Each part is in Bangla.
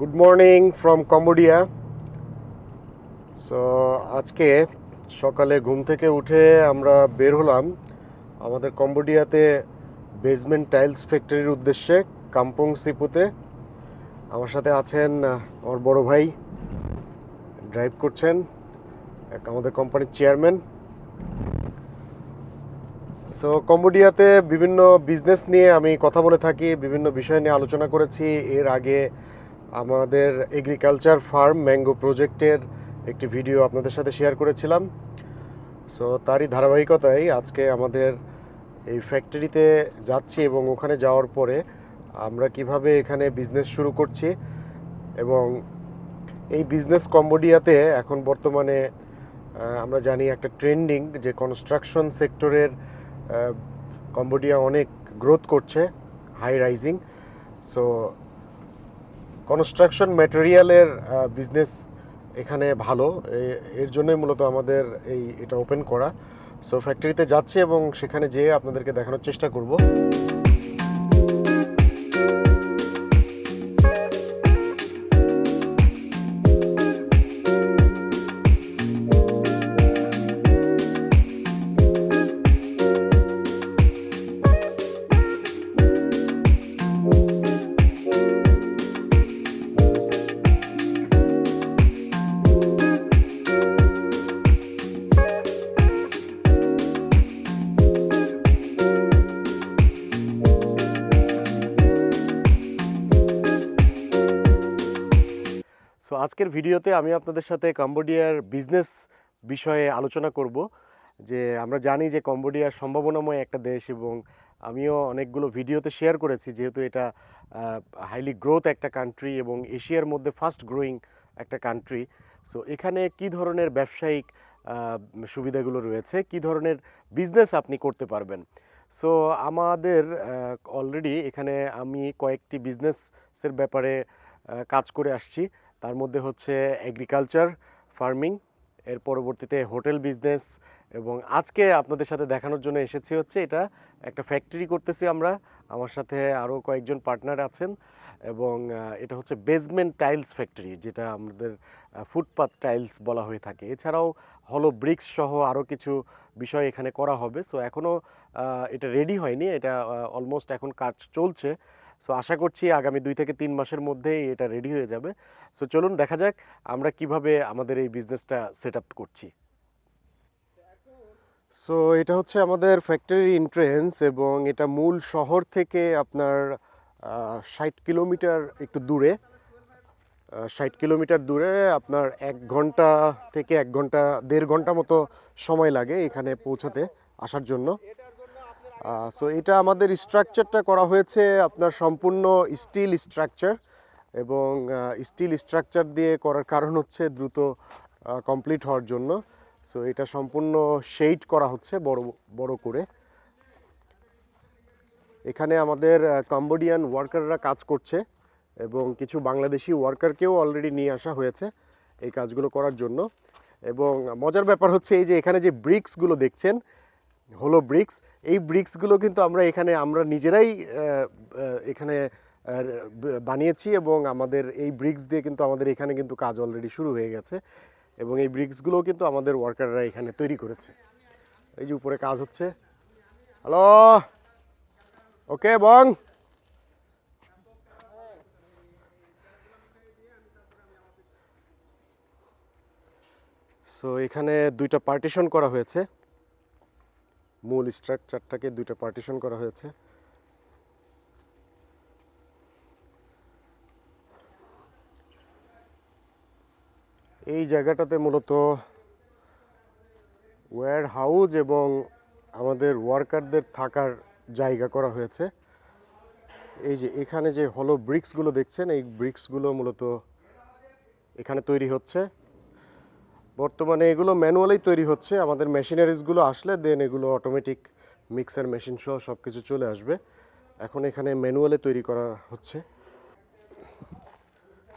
Good morning from Cambodia so আজকে সকালে ঘুম থেকে উঠে আমরা বের হলাম আমাদের কম্বোডিয়াতে বেসমেন্ট টাইলস ফ্যাক্টরির উদ্দেশ্যে কাম্পং সিপুতে আমার সাথে আছেন আমার বড় ভাই ড্রাইভ করছেন, এক আমাদের কোম্পানির চেয়ারম্যান সো কম্বোডিয়াতে বিভিন্ন বিজনেস নিয়ে আমি কথা বলে থাকি, বিভিন্ন বিষয় নিয়ে আলোচনা করেছি। এর আগে আমাদের এগ্রিকালচার ফার্ম ম্যাঙ্গো প্রজেক্টের একটি ভিডিও আপনাদের সাথে শেয়ার করেছিলাম। সো তারই ধারাবাহিকতায় আজকে আমাদের এই ফ্যাক্টরিতে যাচ্ছি এবং ওখানে যাওয়ার পরে আমরা কীভাবে এখানে বিজনেস শুরু করছি এবং এই বিজনেস কম্বোডিয়াতে এখন বর্তমানে আমরা জানি একটা ট্রেন্ডিং যে কনস্ট্রাকশন সেক্টরের কম্বোডিয়া অনেক গ্রোথ করছে হাই রাইজিং সো কনস্ট্রাকশন ম্যাটেরিয়ালের বিজনেস এখানে ভালো। এর জন্যই মূলত আমাদের এই, এটা ওপেন করা। সো ফ্যাক্টরিতে যাচ্ছি এবং সেখানে যেয়ে আপনাদেরকে দেখানোর চেষ্টা করব। সো আজকের ভিডিওতে আমি আপনাদের সাথে কম্বোডিয়ার বিজনেস বিষয়ে আলোচনা করব, যে আমরা জানি যে কম্বোডিয়া সম্ভাবনাময় একটা দেশ এবং আমিও অনেকগুলো ভিডিওতে শেয়ার করেছি, যেহেতু এটা হাইলি গ্রোথ একটা কান্ট্রি এবং এশিয়ার মধ্যে ফাস্ট গ্রোয়িং একটা কান্ট্রি সো এখানে কি ধরনের ব্যবসায়িক সুবিধাগুলো রয়েছে, কি ধরনের বিজনেস আপনি করতে পারবেন? সো আমাদের অলরেডি এখানে আমি কয়েকটি বিজনেসের ব্যাপারে কাজ করে আসছি। তার মধ্যে হচ্ছে এগ্রিকালচার ফার্মিং এর পরবর্তীতে হোটেল বিজনেস এবং আজকে আপনাদের সাথে দেখানোর জন্য এসেছি হচ্ছে এটা একটা ফ্যাক্টরি করতেছি আমরা। আমার সাথে আরও কয়েকজন পার্টনার আছেন এবং এটা হচ্ছে বেসমেন্ট টাইলস ফ্যাক্টরি যেটা আমাদের ফুটপাথ টাইলস বলা হয়ে থাকে। এছাড়াও হলো ব্রিক্স সহ আরও কিছু বিষয় এখানে করা হবে। সো এখনও এটা রেডি হয়নি। এটা অলমোস্ট এখন কাজ চলছে। সো আশা করছি আগামী দুই থেকে তিন মাসের মধ্যেই এটা রেডি হয়ে যাবে। সো চলুন দেখা যাক আমরা কীভাবে আমাদের এই বিজনেসটা সেট করছি। সো এটা হচ্ছে আমাদের ফ্যাক্টরির এন্ট্রেন্স এবং এটা মূল শহর থেকে আপনার ষাট কিলোমিটার একটু দূরে। ষাট কিলোমিটার দূরে আপনার এক ঘণ্টা থেকে এক ঘণ্টা, দেড় ঘণ্টা মতো সময় লাগে এখানে পৌঁছাতে আসার জন্য। সো এটা আমাদের স্ট্রাকচারটা করা হয়েছে আপনার সম্পূর্ণ স্টিল স্ট্রাকচার এবং স্টিল স্ট্রাকচার দিয়ে করার কারণ হচ্ছে দ্রুত কমপ্লিট হওয়ার জন্য। সো এটা সম্পূর্ণ শেড করা হচ্ছে বড় বড় করে। এখানে আমাদের কম্বোডিয়ান ওয়ার্কাররা কাজ করছে এবং কিছু বাংলাদেশি ওয়ার্কারকেও অলরেডি নিয়ে আসা হয়েছে এই কাজগুলো করার জন্য। এবং মজার ব্যাপার হচ্ছে এই যে এখানে যে ব্রিক্সগুলো দেখছেন হলো ব্রিক্স। এই ব্রিক্সগুলো কিন্তু আমরা এখানে, আমরা নিজেরাই এখানে বানিয়েছি এবং আমাদের এই ব্রিক্স দিয়ে কিন্তু আমাদের এখানে কিন্তু কাজ অলরেডি শুরু হয়ে গেছে এবং এই ব্রিক্সগুলোও কিন্তু আমাদের ওয়ার্কাররা এখানে তৈরি করেছে। এই যে উপরে কাজ হচ্ছে। হ্যালো ওকে বং সো এখানে দুইটা পার্টিশন করা হয়েছে। মূল স্ট্রাকচারটাকে দুইটা পার্টিশন করা হয়েছে। এই জায়গাটাতে মূলত ওয়্যার হাউস এবং আমাদের ওয়ার্কারদের থাকার জায়গা করা হয়েছে। এই যে এখানে যে হলো ব্রিক্সগুলো দেখছেন, এই ব্রিক্সগুলো মূলত এখানে তৈরি হচ্ছে। বর্তমানে এগুলো ম্যানুয়ালি তৈরি হচ্ছে, আমাদের মেশিনারিজগুলো আসলে দেন এগুলো অটোমেটিক মিক্সার মেশিন সহ সব কিছু চলে আসবে। এখন এখানে ম্যানুয়ালে তৈরি করা হচ্ছে।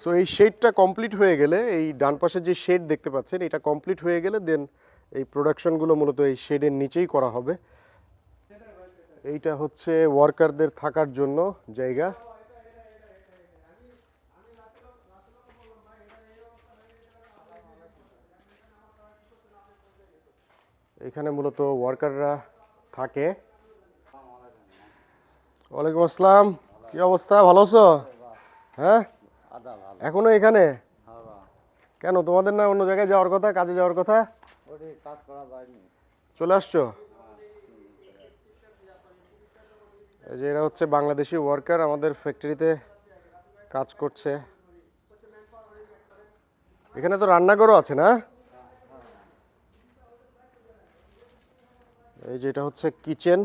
সো এই শেডটা কমপ্লিট হয়ে গেলে, এই ডান পাশে যে শেড দেখতে পাচ্ছেন, এটা কমপ্লিট হয়ে গেলে দেন এই প্রোডাকশনগুলো মূলত এই শেডের নিচেই করা হবে। এইটা হচ্ছে ওয়ার্কারদের থাকার জন্য জায়গা। এখানে মূলত ওয়ার্কাররা থাকে। ওয়ালাইকুম আসসালাম। কি অবস্থা? ভালো আছো? হ্যাঁ? এখনও এখানে? কেন, তোমাদের না অন্য জায়গায় যাওয়ার কথা, কাজে যাওয়ার কথা? চলে আসছো? এই যে এরা হচ্ছে বাংলাদেশি ওয়ার্কার আমাদের ফ্যাক্টরিতে কাজ করছে। এখানে তো রান্নাঘরও আছে না? এই যে এটা হচ্ছে কিচেন।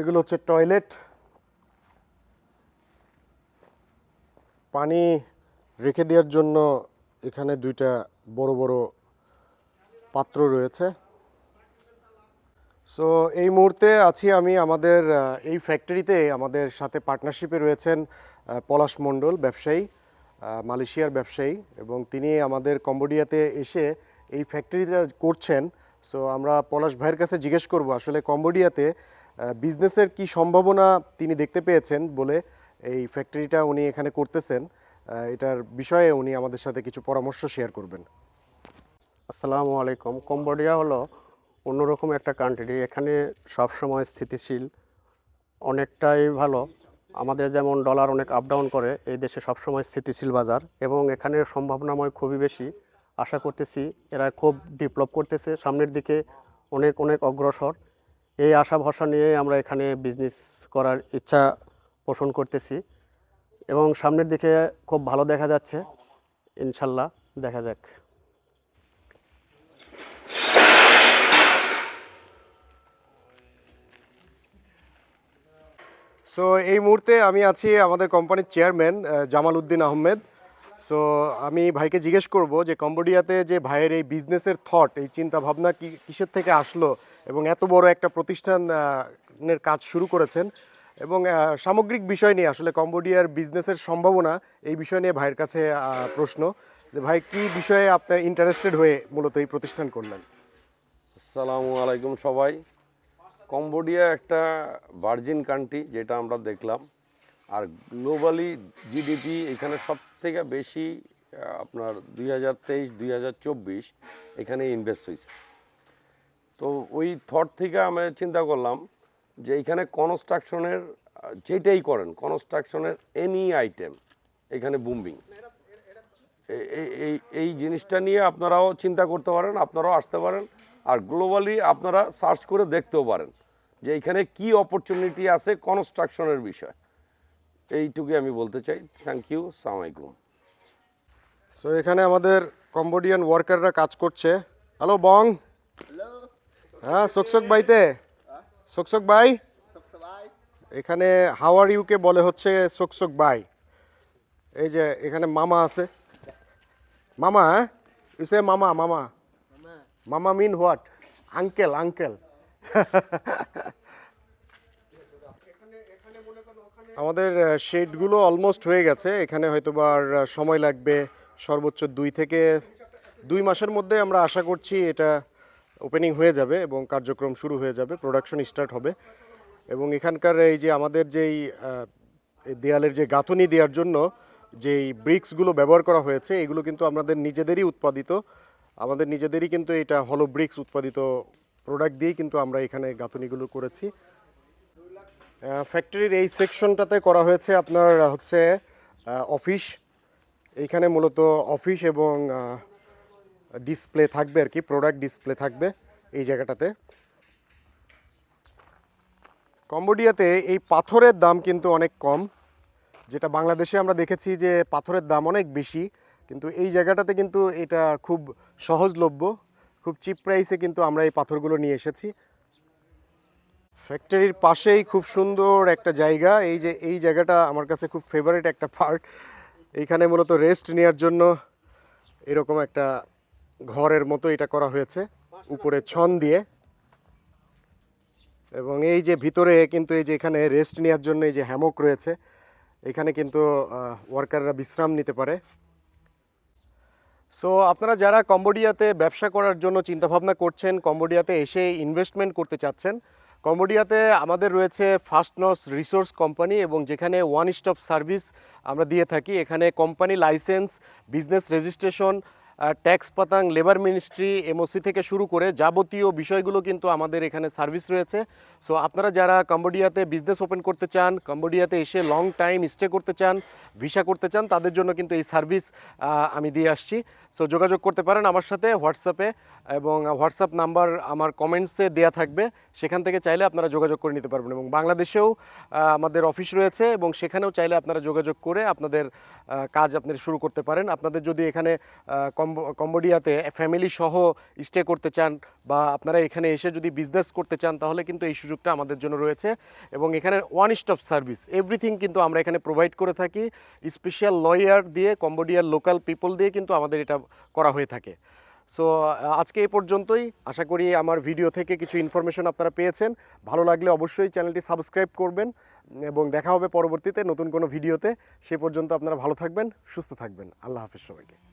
এগুলো হচ্ছে টয়লেট। পানি রেখে দেওয়ার জন্য এখানে দুইটা বড় বড় পাত্র রয়েছে। সো এই মুহূর্তে আছি আমি আমাদের এই ফ্যাক্টরিতে আমাদের সাথে পার্টনারশিপে রয়েছেন পলাশ মণ্ডল ব্যবসায়ী মালয়েশিয়ার ব্যবসায়ী এবং তিনি আমাদের কম্বোডিয়াতে এসে এই ফ্যাক্টরিতে করছেন। সো আমরা পলাশ ভাইয়ের কাছে জিজ্ঞেস করব, আসলে কম্বোডিয়াতে বিজনেসের কি সম্ভাবনা তিনি দেখতে পেয়েছেন বলে এই ফ্যাক্টরিটা উনি এখানে করতেছেন এটার বিষয়ে উনি আমাদের সাথে কিছু পরামর্শ শেয়ার করবেন। আসসালামু আলাইকুম। কম্বোডিয়া হলো অন্যরকম একটা কান্ট্রি এখানে সবসময় স্থিতিশীল, অনেকটাই ভালো। আমাদের যেমন ডলার অনেক আপ ডাউন করে, এই দেশে সবসময় স্থিতিশীল বাজার এবং এখানে সম্ভাবনাময় খুবই বেশি। আশা করতেছি এরা খুব ডেভেলপ করতেছে। সামনের দিকে অনেক অনেক অগ্রসর। এই আশা ভরসা নিয়ে আমরা এখানে বিজনেস করার ইচ্ছা পোষণ করতেছি এবং সামনের দিকে খুব ভালো দেখা যাচ্ছে। ইনশাল্লাহ দেখা যাক। সো এই মুহূর্তে আমি আছি আমাদের কোম্পানির চেয়ারম্যান জামাল উদ্দিন আহমেদ। সো আমি ভাইকে জিজ্ঞেস করব যে কম্বোডিয়াতে যে ভাইয়ের এই বিজনেসের থট এই চিন্তা ভাবনা কি, কিসের থেকে আসলো এবং এত বড় একটা প্রতিষ্ঠানের কাজ শুরু করেছেন এবং সামগ্রিক বিষয় নিয়ে আসলে কম্বোডিয়ার বিজনেসের সম্ভাবনা এই বিষয় নিয়ে ভাইয়ের কাছে প্রশ্ন যে ভাই কি বিষয়ে আপনার ইন্টারেস্টেড হয়ে মূলত এই প্রতিষ্ঠান করলেন? আসসালামু আলাইকুম সবাই। কম্বোডিয়া একটা ভার্জিন কান্ট্রি যেটা আমরা দেখলাম। আর গ্লোবালি জিডিপি এখানে সব থেকে বেশি আপনার দুই হাজার তেইশ, দুই হাজার চব্বিশ এখানে ইনভেস্ট হয়েছে তো ওই থট থেকে আমি চিন্তা করলাম যে এখানে কনস্ট্রাকশনের যেটাই করেন কনস্ট্রাকশনের এনি আইটেম এখানে বুমিং এই- এই- এই এই জিনিসটা নিয়ে আপনারাও চিন্তা করতে পারেন, আপনারাও আসতে পারেন, আর গ্লোবালি আপনারা সার্চ করে দেখতেও পারেন যে এখানে কি অপরচুনিটি আছে কনস্ট্রাকশনের বিষয়। এইটুকুই আমি বলতে চাই। থ্যাংক ইউ সালামালাইকুম। সো এখানে আমাদের কম্বোডিয়ান ওয়ার্কাররা কাজ করছে। হ্যালো বং হ্যাঁ সোকসক বাইতে সোকসক বাই এখানে হাওয়ার ইউকে বলে হচ্ছে সোকসক বাই এই যে এখানে মামা আছে। মামা হ্যাঁ? ইসে মামা মামা। মামা। মিন হোয়াট আঙ্কেল আঙ্কেল আমাদের শেডগুলো অলমোস্ট হয়ে গেছে। এখানে হয়তো আর সময় লাগবে সর্বোচ্চ দুই থেকে দুই মাসের মধ্যে আমরা আশা করছি এটা ওপেনিং হয়ে যাবে এবং কার্যক্রম শুরু হয়ে যাবে প্রোডাকশন স্টার্ট হবে। এবং এখানকার এই যে আমাদের যেই দেয়ালের যে গাঁথনি দেওয়ার জন্য যেই ব্রিক্সগুলো ব্যবহার করা হয়েছে, এগুলো কিন্তু আমাদের নিজেদেরই উৎপাদিত। আমাদের নিজেদেরই কিন্তু এটা হলো ব্রিক্স উৎপাদিত প্রোডাক্ট দিয়েই কিন্তু আমরা এখানে গাঁথনিগুলো করেছি। ফ্যাক্টরির এই সেকশনটাতে করা হয়েছে আপনার হচ্ছে অফিস এইখানে মূলত অফিস এবং ডিসপ্লে থাকবে আর কি প্রোডাক্ট ডিসপ্লে থাকবে এই জায়গাটাতে। কম্বোডিয়াতে এই পাথরের দাম কিন্তু অনেক কম। যেটা বাংলাদেশে আমরা দেখেছি যে পাথরের দাম অনেক বেশি, কিন্তু এই জায়গাটাতে কিন্তু এটা খুব সহজলভ্য। খুব চিপ প্রাইসে কিন্তু আমরা এই পাথরগুলো নিয়ে এসেছি। ফ্যাক্টরির পাশেই খুব সুন্দর একটা জায়গা। এই যে, এই জায়গাটা আমার কাছে খুব ফেভারিট একটা পার্ট এইখানে মূলত রেস্ট নেওয়ার জন্য এরকম একটা ঘরের মতো এটা করা হয়েছে, উপরে ছন দিয়ে। এবং এই যে ভিতরে কিন্তু এই যে এখানে রেস্ট নেওয়ার জন্য এই যে হ্যামক রয়েছে, এখানে কিন্তু ওয়ার্কাররা বিশ্রাম নিতে পারে। সো আপনারা যারা কম্বোডিয়াতে ব্যবসা করার জন্য চিন্তাভাবনা করছেন কম্বোডিয়াতে এসে ইনভেস্টমেন্ট করতে চাচ্ছেন কম্বোডিয়াতে আমাদের রয়েছে ফার্স্ট নস রিসোর্স কোম্পানি এবং যেখানে ওয়ান স্টপ সার্ভিস আমরা দিয়ে থাকি। এখানে company license, business registration tax পাতাং, labour ministry MOC থেকে শুরু করে যাবতীয় বিষয়গুলো কিন্তু আমাদের এখানে সার্ভিস রয়েছে। সো আপনারা যারা কম্বোডিয়াতে বিজনেস ওপেন করতে চান, কম্বোডিয়াতে এসে লং টাইম স্টে করতে চান, ভিসা করতে চান, তাদের জন্য কিন্তু এই সার্ভিস আমি দিয়ে আসছি। সো যোগাযোগ করতে পারেন আমার সাথে হোয়াটসঅ্যাপে এবং হোয়াটসঅ্যাপ নাম্বার আমার কমেন্টসে দেয়া থাকবে। সেখান থেকে চাইলে আপনারা যোগাযোগ করে নিতে পারবেন এবং বাংলাদেশেও আমাদের অফিস রয়েছে এবং সেখানেও চাইলে আপনারা যোগাযোগ করে আপনাদের কাজ আপনি শুরু করতে পারেন। আপনাদের যদি এখানে কম্বো- কম্বোডিয়াতে ফ্যামিলি সহ স্টে করতে চান বা আপনারা এখানে এসে যদি বিজনেস করতে চান, তাহলে কিন্তু এই সুযোগটা আমাদের জন্য রয়েছে। এবং এখানে ওয়ান স্টপ সার্ভিস এভরিথিং কিন্তু আমরা এখানে প্রোভাইড করে থাকি। স্পেশাল লয়ার দিয়ে কম্বোডিয়ার লোকাল পিপল দিয়ে কিন্তু আমাদের এটা করা হয়ে থাকে। সো আজকে এ পর্যন্তই। আশা করি আমার ভিডিও থেকে কিছু ইনফরমেশন আপনারা পেয়েছেন। ভালো লাগলে অবশ্যই চ্যানেলটি সাবস্ক্রাইব করবেন এবং দেখা হবে পরবর্তীতে নতুন কোনো ভিডিওতে সে পর্যন্ত আপনারা ভালো থাকবেন, সুস্থ থাকবেন। আল্লাহ হাফিজ সবাইকে।